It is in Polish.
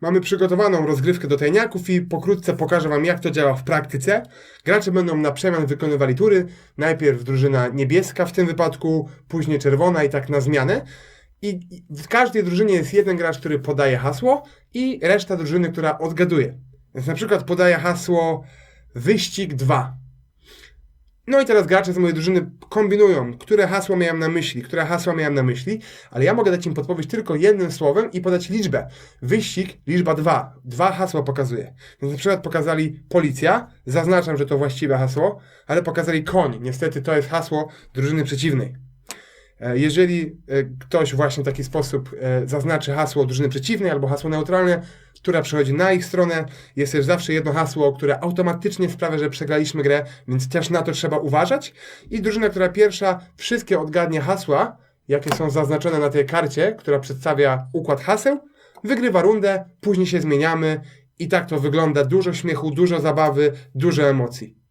Mamy przygotowaną rozgrywkę do tajniaków i pokrótce pokażę Wam, jak to działa w praktyce. Gracze będą na przemian wykonywali tury. Najpierw drużyna niebieska w tym wypadku, później czerwona i tak na zmianę. I w każdej drużynie jest jeden gracz, który podaje hasło i reszta drużyny, która odgaduje. Więc na przykład podaje hasło wyścig 2. No i teraz gracze z mojej drużyny kombinują, które hasło miałem na myśli, które hasła miałem na myśli, ale ja mogę dać im podpowiedź tylko jednym słowem i podać liczbę. Wyścig, liczba 2. Dwa hasła pokazuję. Więc na przykład pokazali policja, zaznaczam, że to właściwe hasło, ale pokazali koń. Niestety to jest hasło drużyny przeciwnej. E, Jeżeli e, ktoś właśnie w taki sposób e, zaznaczy hasło drużyny przeciwnej albo hasło neutralne, która przechodzi na ich stronę, jest też zawsze jedno hasło, które automatycznie sprawia, że przegraliśmy grę, więc też na to trzeba uważać. I drużyna, która pierwsza wszystkie odgadnie hasła, jakie są zaznaczone na tej karcie, która przedstawia układ haseł, wygrywa rundę, później się zmieniamy i tak to wygląda. Dużo śmiechu, dużo zabawy, dużo emocji.